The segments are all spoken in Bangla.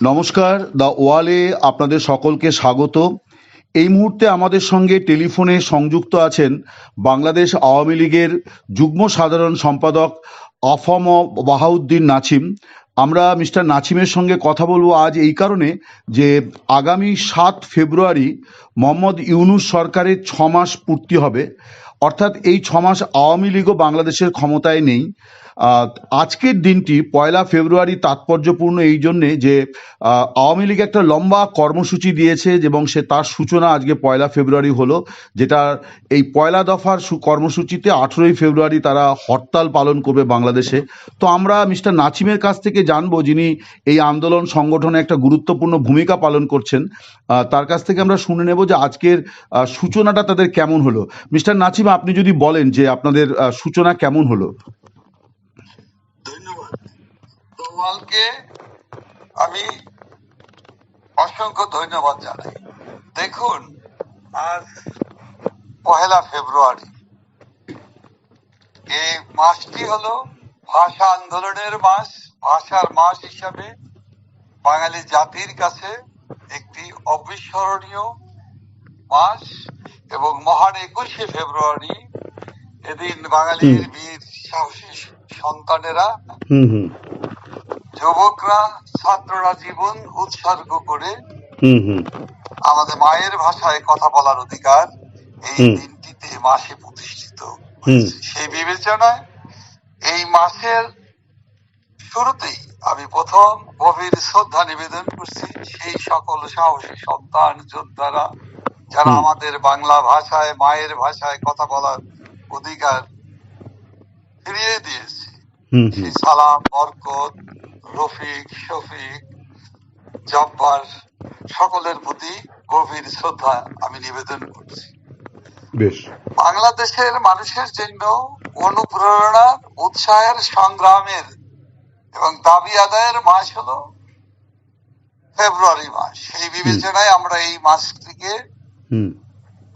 নমস্কার দ্য ওয়ালে আপনাদের সকলকে স্বাগত। এই মুহূর্তে আমাদের সঙ্গে টেলিফোনে সংযুক্ত আছেন বাংলাদেশ আওয়ামী লীগের যুগ্ম সাধারণ সম্পাদক আফম বাহাউদ্দিন নাছিম। আমরা মিস্টার নাছিমের সঙ্গে কথা বলব আজ এই কারণে যে আগামী সাত ফেব্রুয়ারি মোহাম্মদ ইউনুস সরকারের ছ মাস পূর্তি হবে। অর্থাৎ এই ছ মাস আওয়ামী লীগও বাংলাদেশের ক্ষমতায় নেই। আজকের দিনটি পয়লা ফেব্রুয়ারি তাৎপর্যপূর্ণ এই জন্যে যে আওয়ামী লীগ একটা লম্বা কর্মসূচি দিয়েছে এবং সে তার সূচনা আজকে পয়লা ফেব্রুয়ারি হলো, যেটা এই পয়লা দফার কর্মসূচিতে আঠেরোই ফেব্রুয়ারি তারা হরতাল পালন করবে বাংলাদেশে। তো আমরা মিস্টার নাছিমের কাছ থেকে জানব যিনি এই আন্দোলন সংগঠনে একটা গুরুত্বপূর্ণ ভূমিকা পালন করছেন। তার কাছ থেকে আমরা শুনে নেব যে আজকের সূচনাটা তাদের কেমন হলো। মিস্টার নাছিম আপনি যদি বলেন যে আপনাদের সূচনা কেমন হলো? আমি অসংখ্য ধন্যবাদ জানাই। দেখুন, আজ পহেলা ফেব্রুয়ারি। এই মাসটি হলো ভাষা আন্দোলনের মাস, ভাষার মাস হিসাবে বাঙালি জাতির কাছে একটি অবিস্মরণীয় মাস। এবং মহান একুশে ফেব্রুয়ারি এদিন বাঙালির বীর সাহসী সন্তানেরা যুবকরা ছাত্ররা জীবন উৎসর্গ করে আমাদের মায়ের ভাষায় কথা বলার অধিকার এই দিনটিতে মাসে প্রতিষ্ঠিত। সেই বিবেচনায় এই মাসের শুরুতেই আমি প্রথম গভীর শ্রদ্ধা নিবেদন করছি সেই সকল সাহসী সন্তান যোদ্ধারা যারা আমাদের বাংলা ভাষায় মায়ের ভাষায় কথা বলার অধিকার ফিরিয়ে দিয়েছে। সেই সালাম বরকত রফিক শফিক জব্বার সকলের প্রতি গভীর শ্রদ্ধা আমি নিবেদন করছি। বাংলাদেশের মানুষের জন্য অনুপ্রেরণা উৎসাহের সংগ্রামের এবং দাবি আদায়ের মাস হলো ফেব্রুয়ারি মাস। সেই বিবেচনায় আমরা এই মাসটিকে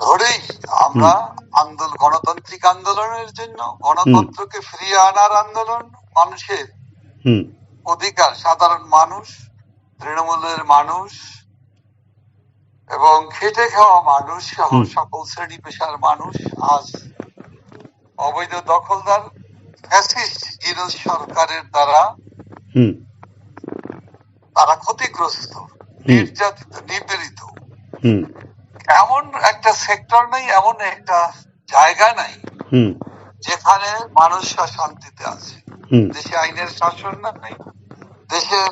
ধরেই আমরা আন্দোলন গণতান্ত্রিক আন্দোলনের জন্য গণতন্ত্রকে ফিরিয়ে আনার আন্দোলন মানুষের অধিকার সাধারণ মানুষ তৃণমূলের মানুষ এবং খেটে খাওয়া মানুষ সহ সকল শ্রেণি পেশার মানুষ আজ অবৈধ দখলদার ফ্যাসিস্ট ইরোজ সরকারের দ্বারা হুম। তারা ক্ষতিগ্রস্ত নির্যাতিত নিপীড়িত। হুম। এমন একটা সেক্টর নেই এমন একটা জায়গা নাই যেখানে মানুষরা শান্তিতে আছে। দেশে আইনের শাসন নাই। দেশে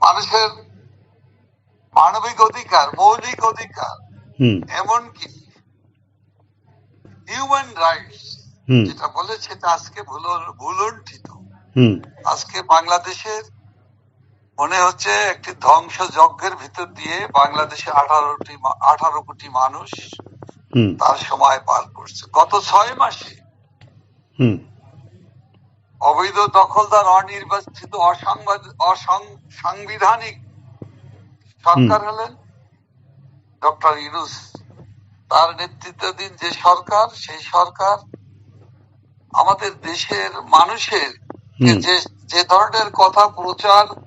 মানুষের মানবিক অধিকার মৌলিক অধিকার এমনকি হিউম্যান রাইটস যেটা বলে সেটা আজকে ভুল- ভুলুণ্ঠিত। হুম। আজকে বাংলাদেশের মনে হচ্ছে একটি ধ্বংস যজ্ঞের ভিতর দিয়ে বাংলাদেশে আঠারোটি আঠারো কোটি মানুষ তার সময় পার করছে। গত ছয় মাসে অবৈধ দখলদার অনির্বাচিত অসাংবাদ- অসাং- সাংবিধানিক সরকার হলেন ডক্টর ইউনুস। তার নেতৃত্বাধীন যে সরকার সেই সরকার আমাদের দেশের মানুষের যে যে ধরনের কথা প্রচার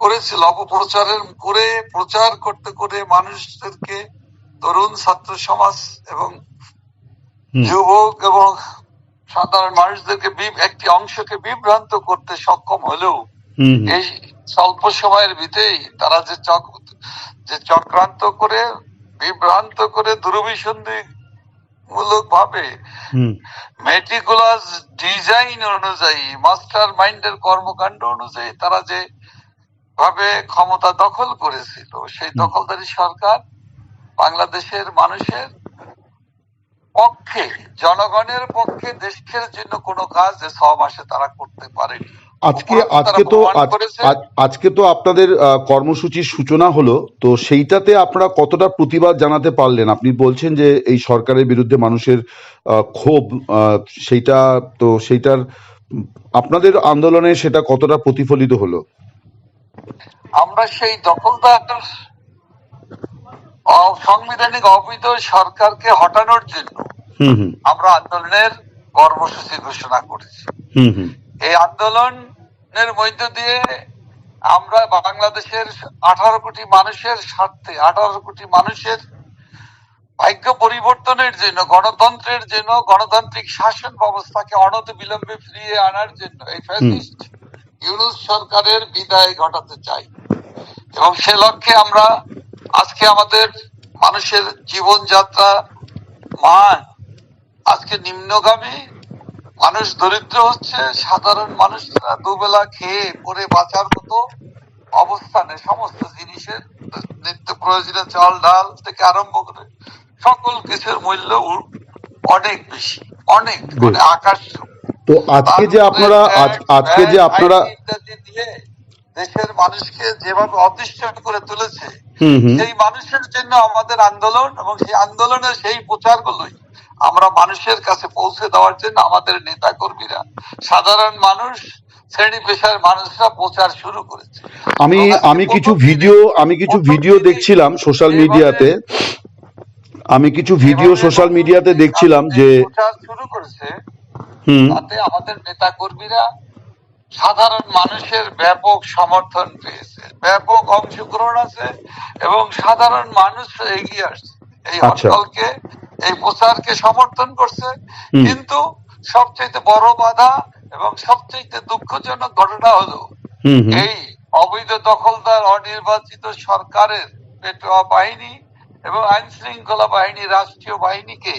করেছিল অপপ্রচারের করে প্রচার করতে করে মানুষদেরকে তরুণ ছাত্র সমাজ এবং যুবক এবং সাধারণ মানুষদেরকে একটি অংশকে বিভ্রান্ত করতে সক্ষম হলেও এই স্বল্প সময়ের ভিতরেই তারা যে চক যে চক্রান্ত করে বিভ্রান্ত করে দুরভিসন্ধি মূলক ভাবে মেটিকুলাস ডিজাইন অনুযায়ী মাস্টার মাইন্ডের কর্মকাণ্ড অনুযায়ী তারা যে ভাবে ক্ষমতা দখল করেছিল। সেই। দখলদারি সরকার বাংলাদেশের মানুষের পক্ষে জনগণের পক্ষে দেশের জন্য কোনো কাজ যে ছ মাসে তারা করতে পারেনি। আজকে আজকে তো আজকে তো আপনাদের কর্মসূচির সূচনা হলো তো সেইটাতে আপনারা কতটা প্রতিবাদ জানাতে পারলেন? আপনি বলছেন যে এই সরকারের বিরুদ্ধে মানুষের আহ, ক্ষোভ আহ, সেইটা তো সেইটার আপনাদের আন্দোলনে সেটা কতটা প্রতিফলিত হলো? আমরা সেই দখলদার সাংবিধানিক অবৈধ সরকারকে হটানোর জন্য আমরা আন্দোলনের কর্মসূচি ঘোষণা করেছি। এই আন্দোলনের মধ্য দিয়ে আমরা বাংলাদেশের আঠারো কোটি মানুষের স্বার্থে আঠারো কোটি মানুষের ভাগ্য পরিবর্তনের জন্য গণতন্ত্রের জন্য গণতান্ত্রিক শাসন ব্যবস্থাকে অনতি বিলম্বে ফিরিয়ে আনার জন্য এই ফ্যাসিস্ট ইউনুস সরকারের বিদায় ঘটাতে চাই। এবং সে লক্ষ্যে আমরা আজকে আমাদের মানুষের জীবনযাত্রা মান আজকে নিম্নগামী। মানুষ দরিদ্র হচ্ছে সাধারণ মানুষরা দুবেলা খেয়ে পরে বাঁচার মতো অবস্থানে সমস্ত জিনিসের নিত্য প্রয়োজনীয় চাল ডাল থেকে আরম্ভ করে সকল কিছুর মূল্য অনেক বেশি অনেক মানে আকাশ তো আজকে যে আপনারা আজকে যে আপনারা দেশের মানুষকে যেভাবে অতিষ্ঠ করে তুলেছে সেই মানুষের জন্য আমাদের আন্দোলন এবং সেই আন্দোলনের সেই প্রচারগুলোই আমরা মানুষের কাছে পৌঁছে দেওয়ার জন্য আমাদের নেতা কর্মীরা সাধারণ মানুষ শ্রেণি পেশার মানুষরা প্রচার শুরু করেছে। আমি আমি কিছু ভিডিও আমি কিছু ভিডিও দেখছিলাম সোশ্যাল মিডিয়াতে আমি কিছু ভিডিও সোশ্যাল মিডিয়াতে দেখছিলাম যে প্রচার শুরু করেছে তাতে আমাদের নেতা কর্মীরা সাধারণ মানুষের ব্যাপক সমর্থন পেয়েছে ব্যাপক অংশগ্রহণ আছে এবং সাধারণ মানুষ এগিয়ে আসছে। এই আচ্ছা। হরতালকে এই প্রচারকে সমর্থন করছে। কিন্তু সবচেয়ে বড় বাধা এবং সবচেয়ে দুঃখজনক ঘটনা হলো এই অবৈধ দখলদার অনির্বাচিত সরকারের পেটোয়া বাহিনী এবং আইন শৃঙ্খলা বাহিনী রাষ্ট্রীয় বাহিনীকে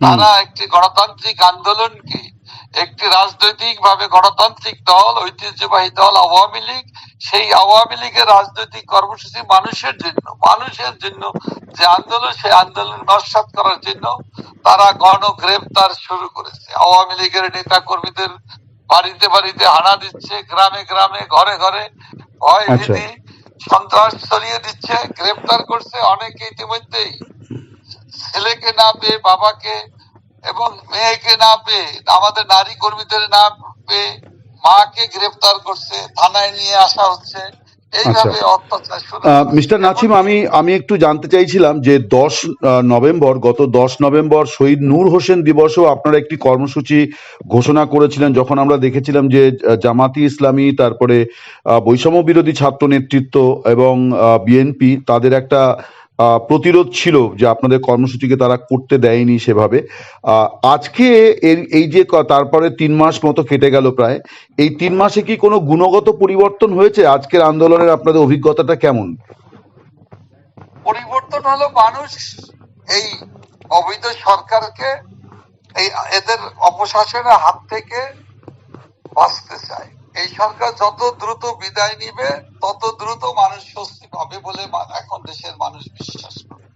তারা একটি গণতান্ত্রিক আন্দোলনকে একটি রাজনৈতিক ভাবে গণতান্ত্রিক দল ঐতিহ্যবাহী দল আওয়ামী লীগ সেই আওয়ামী লীগের রাজনৈতিক কর্মসূচি মানুষের জন্য মানুষের জন্য যে আন্দোলন সেই আন্দোলন নস্বাত করার জন্য তারা গণ গ্রেপ্তার শুরু করেছে আওয়ামী লীগের নেতা কর্মীদের বাড়িতে বাড়িতে হানা দিচ্ছে গ্রামে গ্রামে ঘরে ঘরে ভয় আচ্ছা। ভীতি সন্ত্রাস ছড়িয়ে দিচ্ছে গ্রেফতার করছে অনেকে ইতিমধ্যেই। ছেলেকে না পেয়ে, বাবাকে এবং মেয়েকে না পেয়ে, আমাদের নারী কর্মীদের না পেয়ে মাকে গ্রেফতার করছে, থানায় নিয়ে আসা হচ্ছে। মিস্টার নাছিম আমি আমি একটু জানতে চাইছিলাম যে দশ নভেম্বর গত দশ নভেম্বর শহীদ নূর হোসেন দিবসেও আপনারা একটি কর্মসূচি ঘোষণা করেছিলেন যখন আমরা দেখেছিলাম যে জামাতি ইসলামী তারপরে আহ, বৈষম্য বিরোধী ছাত্র নেতৃত্ব এবং বিএনপি তাদের একটা প্রতিরোধ ছিল যে আপনাদের কর্মসূচিকে তারা করতে দেয়নি সেভাবে। আজকে এর, এই যে তারপরে তিন মাস মতো কেটে গেল প্রায়। এই তিন মাসে কি কোনো গুণগত পরিবর্তন হয়েছে? আজকের আন্দোলনের আপনাদের অভিজ্ঞতাটা কেমন? পরিবর্তন হলো মানুষ এই অবৈধ সরকারকে, এই এদের অপশাসনের হাত থেকে বাঁচতে চায়। এই সরকার যত দ্রুত বিদায় নিবে তত দ্রুত মানুষ স্বস্তি পাবে বলে এখন দেশের মানুষ বিশ্বাস করে।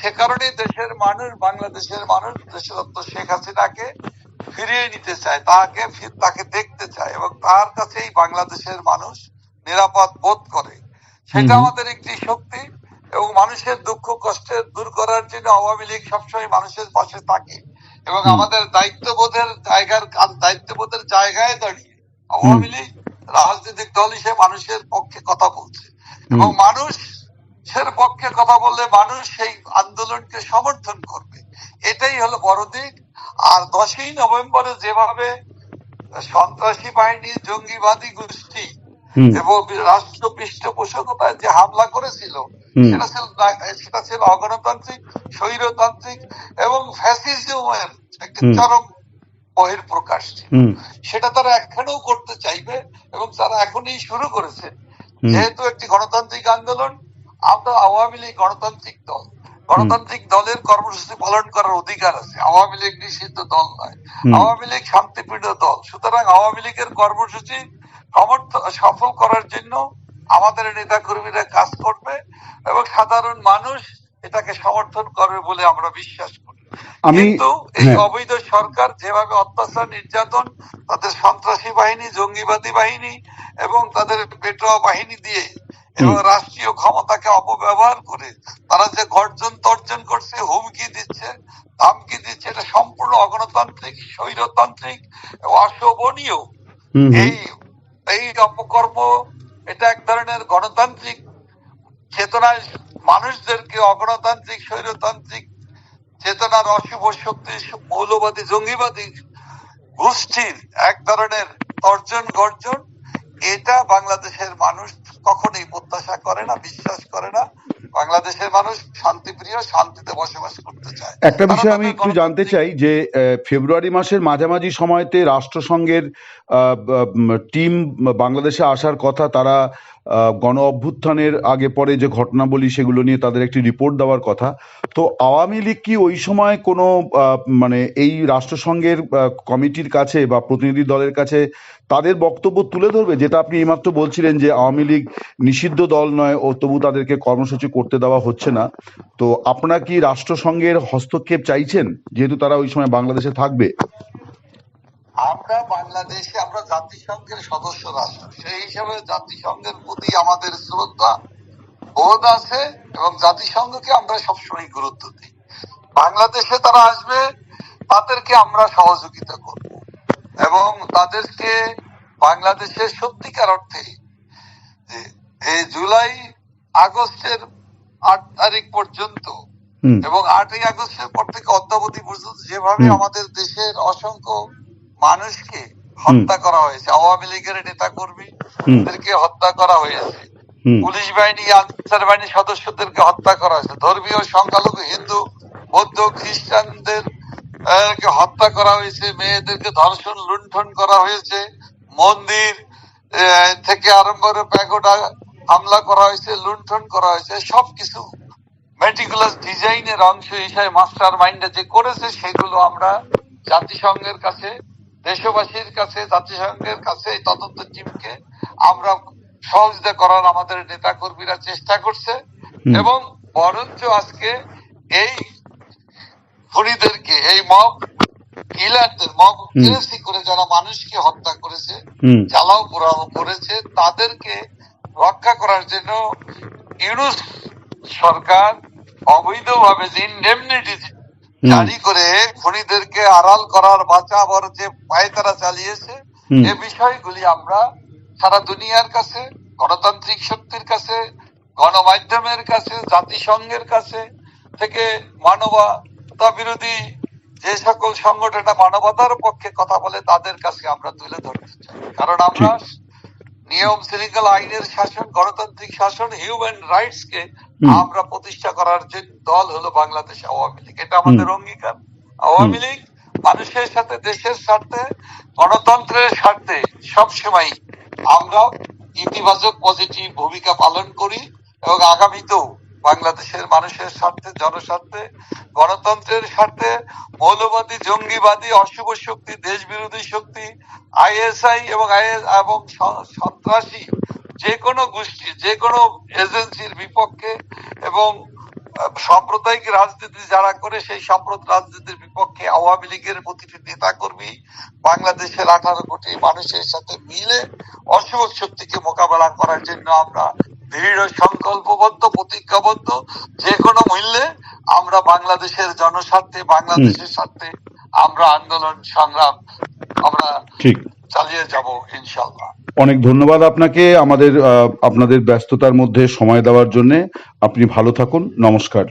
সে কারণে দেশের মানুষ বাংলাদেশের মানুষ দেশরত্ন শেখ হাসিনাকে ফিরিয়ে নিতে চায় তাকে তাকে দেখতে চায় এবং তার কাছেই বাংলাদেশের মানুষ নিরাপদ বোধ করে। সেটা আমাদের একটি শক্তি এবং মানুষের দুঃখ কষ্টের দূর করার জন্য আওয়ামী লীগ সবসময় মানুষের পাশে থাকে এবং আমাদের দায়িত্ববোধের জায়গার দায়িত্ববোধের জায়গায় দাঁড়িয়ে। আওয়ামী লীগ রাজনৈতিক দল হিসেবে মানুষের পক্ষে কথা বলছে। এবং মানুষের পক্ষে কথা বললে মানুষ সেই আন্দোলনকে সমর্থন করবে। এটাই হলো বড় দিক। আর দশই নভেম্বরে যেভাবে সন্ত্রাসী বাহিনী জঙ্গিবাদী গোষ্ঠী এবং রাষ্ট্র পৃষ্ঠপোষকতায় যে হামলা করেছিল সেটা ছিল সেটা ছিল অগণতান্ত্রিক স্বৈরতান্ত্রিক এবং ফ্যাসিজমের একটি চরম বহির প্রকাশ ছিল। সেটা তারা এখনও করতে চাইবে এবং তারা এখনই শুরু করেছে। যেহেতু একটি গণতান্ত্রিক আন্দোলন আমরা আওয়ামী লীগ গণতান্ত্রিক দল। গণতান্ত্রিক দলের কর্মসূচি পালন করার অধিকার আছে। আওয়ামী লীগ নিষিদ্ধ দল নয়। আওয়ামী লীগ শান্তিপ্রিয় দল। সুতরাং আওয়ামী লীগের কর্মসূচি সফল করার জন্য আমাদের নেতা কর্মীরা কাজ করবে এবং সাধারণ মানুষ এটাকে সমর্থন করবে বলে আমরা বিশ্বাস করি। কিন্তু এই হ্যাঁ। অবৈধ সরকার যেভাবে অত্যাচার নির্যাতন তাদের সন্ত্রাসী বাহিনী জঙ্গিবাদী বাহিনী এবং তাদের পেটোয়া বাহিনী দিয়ে এবং রাষ্ট্রীয় ক্ষমতাকে অপব্যবহার করে তারা যে গর্জন তর্জন করছে হুমকি দিচ্ছে ধামকি দিচ্ছে এটা সম্পূর্ণ অগণতান্ত্রিক স্বৈরতান্ত্রিক অশোভনীয়। এই এই অপকর্ম এটা এক ধরনের গণতান্ত্রিক চেতনায় মানুষদেরকে অগণতান্ত্রিক, স্বৈরতান্ত্রিক চেতনার অশুভ শক্তি, মৌলবাদী, জঙ্গিবাদী গোষ্ঠীর এক ধরনের তর্জন গর্জন, এটা বাংলাদেশের মানুষ কখনোই প্রত্যাশা করে না, বিশ্বাস করে না। বাংলাদেশের মানুষ শান্তিপ্রিয়, শান্তিতে বসবাস চায় একটা বিষয় আমি একটু জানতে চাই যে ফেব্রুয়ারি মাসের মাঝামাঝি সময়তে রাষ্ট্রসংঘের টিম বাংলাদেশে আসার কথা তারা গণ অভ্যুত্থানের আগে পরে যে ঘটনাবলী সেগুলো নিয়ে তাদের একটি রিপোর্ট দেওয়ার কথা। তো আওয়ামী লীগ কি ওই সময় কোনো মানে এই রাষ্ট্রসংঘের কমিটির কাছে বা প্রতিনিধি দলের কাছে তাদের বক্তব্য তুলে ধরবে? যেটা আপনি এইমাত্র বলছিলেন যে আওয়ামী লীগ নিষিদ্ধ দল নয় ও তবু তাদেরকে কর্মসূচি করতে দেওয়া হচ্ছে না। তো আপনারা কি রাষ্ট্রসংঘের হস্তক্ষেপ চাইছেন, যেহেতু তারা ওই সময় বাংলাদেশে থাকবে? আমরা বাংলাদেশে, আমরা জাতিসংঘের সদস্য রাষ্ট্র সেই হিসাবে জাতিসংঘের প্রতি আমাদের শ্রদ্ধা, বোধ আছে এবং জাতিসংঘকে আমরা সবসময় গুরুত্ব দিই। বাংলাদেশে তারা আসবে, তাদেরকে আমরা সহযোগিতা করব এবং তাদেরকে বাংলাদেশের সত্যিকার অর্থে এই জুলাই আগস্টের আট তারিখ পর্যন্ত এবং আটই আগস্টের পর থেকে অদ্যাবধি পর্যন্ত যেভাবে আমাদের দেশের অসংখ্য মানুষকে হত্যা করা হয়েছে আওয়ামী লীগের নেতা কর্মী তাদেরকে হত্যা করা হয়েছে পুলিশ বাহিনী আনসার বাহিনীর সদস্যদেরকে হত্যা করা হয়েছে ধর্মীয় সংখ্যালঘু হিন্দু বৌদ্ধ খ্রিস্টানদের হত্যা করা হয়েছে মেয়েদেরকে ধর্ষণ লুণ্ঠন করা হয়েছে মন্দির থেকে আরম্ভ করে প্যাগোডা হামলা করা হয়েছে লুণ্ঠন করা হয়েছে সবকিছু মেটিকুলাস ডিজাইনের অংশ হিসাবে মাস্টার মাইন্ডে যে করেছে সেগুলো আমরা জাতিসংঘের কাছে দেশবাসীর কাছে জাতিসংঘের কাছে এই তদন্ত টিমকে আমরা সহযোগিতা করার আমাদের নেতা কর্মীরা চেষ্টা করছে। এবং বরঞ্চ আজকে এই খুনিদেরকে এই মব কিলারদের মব হুম। কিলাসি করে যারা মানুষকে হত্যা করেছে জ্বালাও পোড়াও করেছে তাদেরকে রক্ষা করার জন্য ইউনুস সরকার অবৈধভাবে যে ইন্ডেমনিটি জারি করে খুনিদেরকে আড়াল করার বাঁচাবার যে পায়তারা চালিয়েছে এ বিষয়গুলি আমরা সারা দুনিয়ার কাছে গণতান্ত্রিক শক্তির কাছে গণমাধ্যমের কাছে জাতিসংঘের কাছে থেকে মানবতা বিরোধী যে সকল সংগঠনটা মানবতার পক্ষে কথা বলে তাদের কাছে আমরা তুলে ধরতে চাই। কারণ আমরা নিয়ম শৃঙ্খলা আইনের শাসন গণতান্ত্রিক শাসন হিউম্যান রাইটস কে। আমরা প্রতিষ্ঠা করার যে দল হলো বাংলাদেশ আওয়ামী লীগ। এটা আমাদের অঙ্গীকার। আওয়ামী লীগ মানুষের সাথে দেশের স্বার্থে গণতন্ত্রের স্বার্থে সবসময় আমরা ইতিবাচক পজিটিভ ভূমিকা পালন করি এবং আগামীতেও বাংলাদেশের মানুষের স্বার্থে জনস্বার্থে গণতন্ত্রের স্বার্থে মৌলবাদী জঙ্গিবাদী অশুভ শক্তি দেশ বিরোধী শক্তি আইএসআই এবং এবং সন্ত্রাসী যে কোনো গোষ্ঠী যে কোনো এজেন্সির বিপক্ষে এবং সাম্প্রদায়িক রাজনীতি যারা করে সেই সাম্প্রদায়িক রাজনীতির বিপক্ষে আওয়ামী লীগের প্রতিটি নেতা কর্মী বাংলাদেশের আঠারো কোটি মানুষের সাথে মিলে অশুভ শক্তিকে মোকাবেলা করার জন্য আমরা দৃঢ় সংকল্পবদ্ধ প্রতিজ্ঞাবদ্ধ। যে কোনো মূল্যে আমরা বাংলাদেশের জনস্বার্থে বাংলাদেশের স্বার্থে আমরা আন্দোলন সংগ্রাম আমরা চালিয়ে যাব ইনশাল্লাহ অনেক ধন্যবাদ আপনাকে আমাদের আপনাদের ব্যস্ততার মধ্যে সময় দেওয়ার জন্য। আপনি ভালো থাকুন। নমস্কার।